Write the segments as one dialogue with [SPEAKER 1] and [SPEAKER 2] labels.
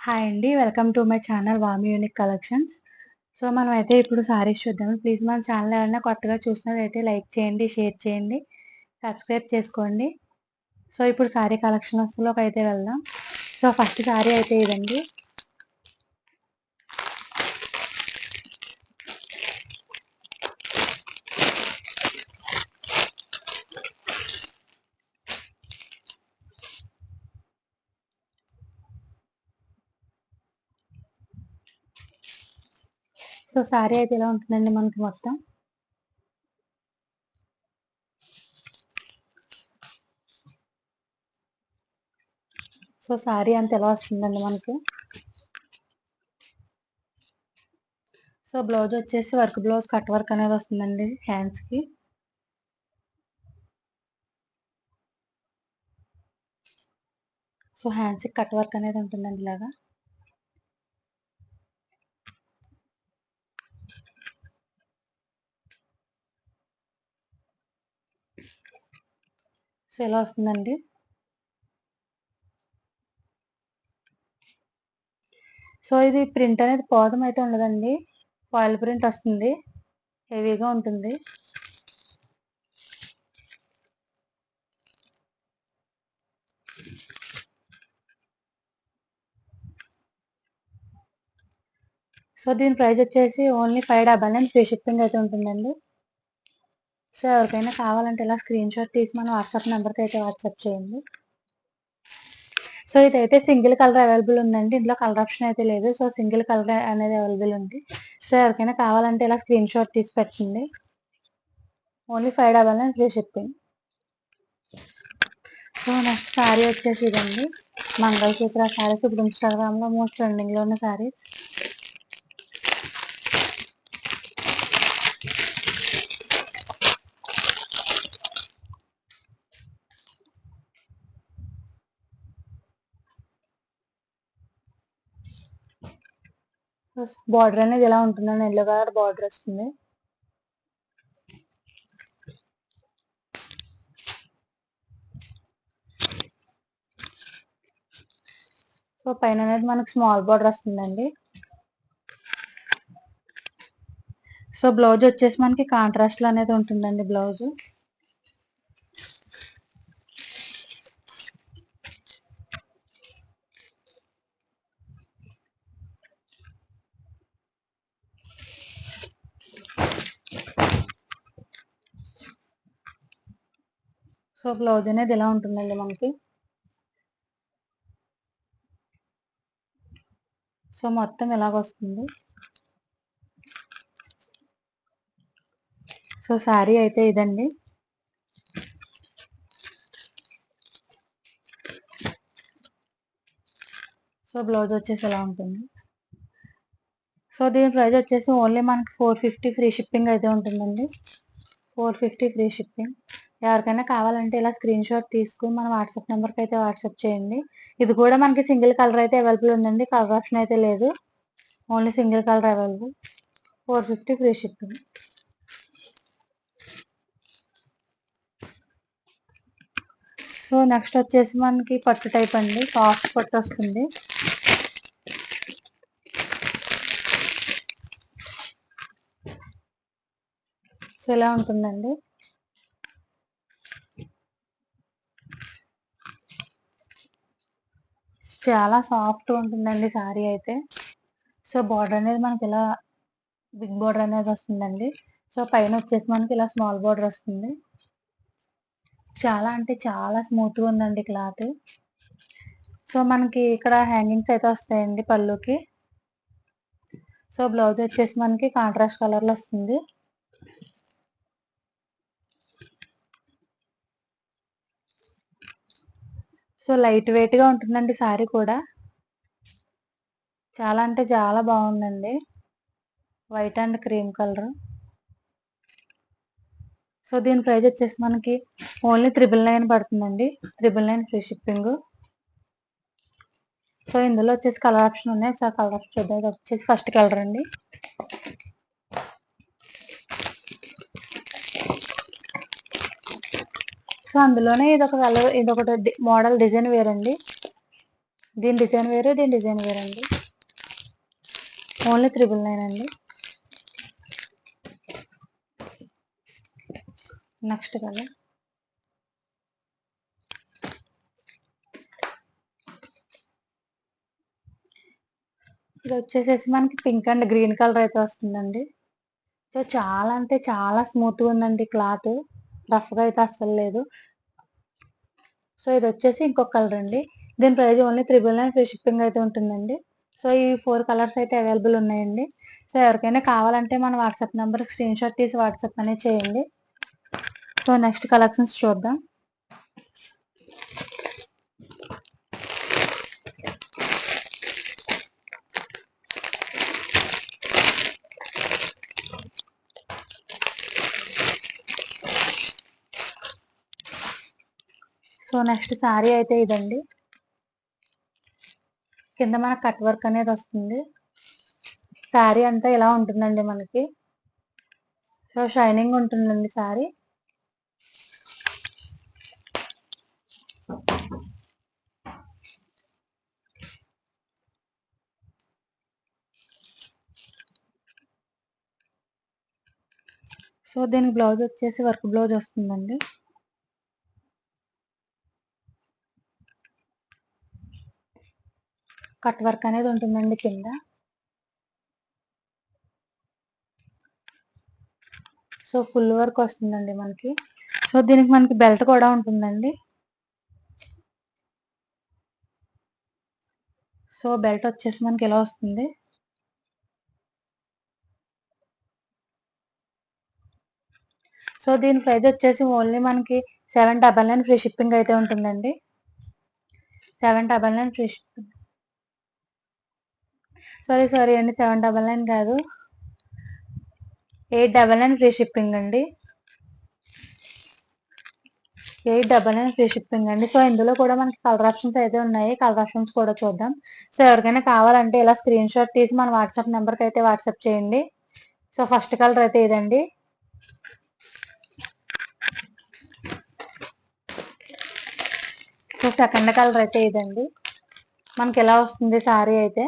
[SPEAKER 1] Hi అండి. Welcome to my channel Vami unique collections. So, మనం అయితే ఇప్పుడు శారీస్ చూద్దాం. ప్లీజ్ మన ఛానల్ ఎవరైనా కొత్తగా చూసినట్లయితే లైక్ చేయండి, షేర్ చేయండి, సబ్స్క్రైబ్ చేసుకోండి. సో, ఇప్పుడు శారీ కలెక్షన్స్‌లోకి అయితే వెళ్దాం. సో, ఫస్ట్ శారీ అయితే ఇదండి. సో, శారీ అయితే ఇలా ఉంటుందండి మనకి మొత్తం. సో, శారీ అంత ఎలా వస్తుందండి మనకి. సో, బ్లౌజ్ వచ్చేసి వర్క్ బ్లౌజ్ కట్ వర్క్ అనేది వస్తుందండి హ్యాండ్స్‌కి. సో, హ్యాండ్స్‌కి కట్ వర్క్ అనేది ఉంటుందండి ఇలాగా. సో, ఎలా వస్తుందండి. సో, ఇది ప్రింట్ అనేది పోదం అయితే ఉండదండి. ఫాయిల్ ప్రింట్ వస్తుంది. హెవీగా ఉంటుంది. సో, దీని ప్రైస్ వచ్చేసి ఓన్లీ 599 ఫ్రీ షిప్పింగ్ అయితే ఉంటుందండి. సో, ఎవరికైనా కావాలంటే ఇలా స్క్రీన్‌షాట్ తీసి మన వాట్సాప్ నెంబర్కి అయితే వాట్సాప్ చేయండి. సో, ఇదైతే సింగిల్ కలర్ అవైలబుల్ ఉందండి. ఇందులో కలర్ ఆప్షన్ అయితే లేదు. సో, సింగిల్ కలర్ అనేది అవైలబుల్ ఉంది. సో, ఎవరికైనా కావాలంటే ఇలా స్క్రీన్‌షాట్ తీసి పెట్టండి. Only 599 free shipping. So, next sari వచ్చేసి ఇదండి. మంగళసూత్ర శారీస్ ఇప్పుడు ఇన్‌స్టాగ్రామ్‌లో మోస్ట్ ట్రెండింగ్‌లో ఉన్న శారీస్. బార్డర్ అనేది ఇలా ఉంటుందండి. ఎల్లో కలర్ బార్డర్ వస్తుంది. సో, పైన అనేది మనకు స్మాల్ బార్డర్ వస్తుందండి. సో, బ్లౌజ్ వచ్చేసి మనకి కాంట్రాస్ట్‌లో అనేది ఉంటుందండి బ్లౌజ్ సో, బ్లౌజ్ అనేది ఇలా ఉంటుందండి మనకి. సో, మొత్తం ఇలాగొస్తుంది. సో, శారీ అయితే ఇదండి. సో, బ్లౌజ్ వచ్చేసి ఇలా ఉంటుంది. సో, దీని ప్రైస్ వచ్చేసి ఓన్లీ మనకి 450 ఫ్రీ షిప్పింగ్ అయితే ఉంటుందండి. 450 ఫ్రీ షిప్పింగ్. ఎవరికైనా కావాలంటే ఇలా స్క్రీన్‌షాట్ తీసుకుని మన వాట్సాప్ నెంబర్కి అయితే వాట్సాప్ చేయండి. ఇది కూడా మనకి సింగిల్ కలర్ అయితే అవైలబుల్ ఉందండి. కలర్ ఆప్షన్ అయితే లేదు. Only single colour available. 450 free shipping. So, next వచ్చేసి మనకి పట్టు టైప్ అండి. సాఫ్ట్ పట్టు వస్తుంది. సో, ఇలా ఉంటుందండి. చాలా సాఫ్ట్‌గా ఉంటుందండి సారీ అయితే. సో, బార్డర్ అనేది మనకి ఇలా బిగ్ బార్డర్ అనేది వస్తుందండి. సో, పైన వచ్చేసి మనకి ఇలా స్మాల్ బార్డర్ వస్తుంది. చాలా అంటే చాలా స్మూత్‌గా ఉందండి క్లాత్. సో, మనకి ఇక్కడ హ్యాంగింగ్స్ అయితే వస్తాయండి పళ్ళుకి. సో, బ్లౌజ్ వచ్చేసి మనకి కాంట్రాస్ట్ కలర్‌లో వస్తుంది. సో, లైట్ వెయిట్‌గా ఉంటుందండి శారీ కూడా. చాలా అంటే చాలా బాగుందండి. White and cream colour. So, దీని ప్రైజ్ వచ్చేసి మనకి ఓన్లీ 999 పడుతుందండి. 999 ఫ్రీ షిప్పింగ్. సో, ఇందులో వచ్చేసి కలర్ ఆప్షన్ ఉన్నాయి. సార్ కలర్ ఆప్షన్ చూద్దాం. వచ్చేసి ఫస్ట్ కలర్ అండి. సో, అందులోనే ఇదొక కలర్ ఇదొకటి మోడల్ డిజైన్ వేరండి. దీని డిజైన్ వేరు దీని డిజైన్ వేరండి. అండి ఓన్లీ త్రిబుల్ నైన్ అండి. Next colour. ఇది వచ్చేసేసి మనకి పింక్ అండ్ గ్రీన్ కలర్ అయితే వస్తుందండి. సో చాలా అంటే చాలా స్మూత్గా ఉందండి క్లాత్. రఫ్గా అయితే అస్సలు లేదు. సో ఇది వచ్చేసి ఇంకొక కలర్ అండి. దీని price only triple nine free shipping అయితే ఉంటుందండి. సో ఈ ఫోర్ కలర్స్ అయితే అవైలబుల్ ఉన్నాయండి. సో ఎవరికైనా కావాలంటే మన వాట్సాప్ నెంబర్ స్క్రీన్ షాట్ తీసి వాట్సాప్ అనేది చేయండి. సో నెక్స్ట్ కలెక్షన్స్ చూద్దాం. సో నెక్స్ట్ శారీ అయితే ఇదండి. కింద మన కట్ వర్క్ అనేది వస్తుంది. శారీ అంతా ఇలా ఉంటుందండి మనకి. సో షైనింగ్ ఉంటుందండి శారీ సో దీనికి బ్లౌజ్ వచ్చేసి వర్క్ బ్లౌజ్ వస్తుందండి. కట్ వర్క్ అనేది ఉంటుందండి కింద. సో ఫుల్ వర్క్ వస్తుందండి మనకి. సో దీనికి మనకి బెల్ట్ కూడా ఉంటుందండి. సో బెల్ట్ వచ్చేసి మనకి ఇలా వస్తుంది. సో దీని ప్రైజ్ వచ్చేసి ఓన్లీ మనకి seven double nine free shipping అయితే ఉంటుందండి. Seven double nine free shipping. Sorry sorry అండి. సెవెన్ డబల్ నైన్ కాదు. Eight double nine free shipping అండి. Eight double nine free shipping అండి. సో ఇందులో కూడా మనకి కలర్ ఆప్షన్స్ అయితే ఉన్నాయి. కలర్ ఆప్షన్స్ కూడా చూద్దాం. సో ఎవరికైనా కావాలంటే ఇలా స్క్రీన్ షాట్ తీసి మన వాట్సాప్ నెంబర్కి అయితే వాట్సాప్ చేయండి. సో ఫస్ట్ కలర్ అయితే ఇదండి. సో సెకండ్ కలర్ అయితే ఇదండి. మనకి ఎలా వస్తుంది సారీ అయితే?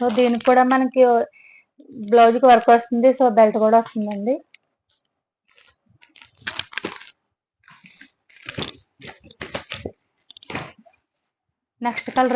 [SPEAKER 1] సో దీనికి కూడా మనకి బ్లౌజ్కి వర్క్ వస్తుంది. సో బెల్ట్ కూడా వస్తుందండి. Next colour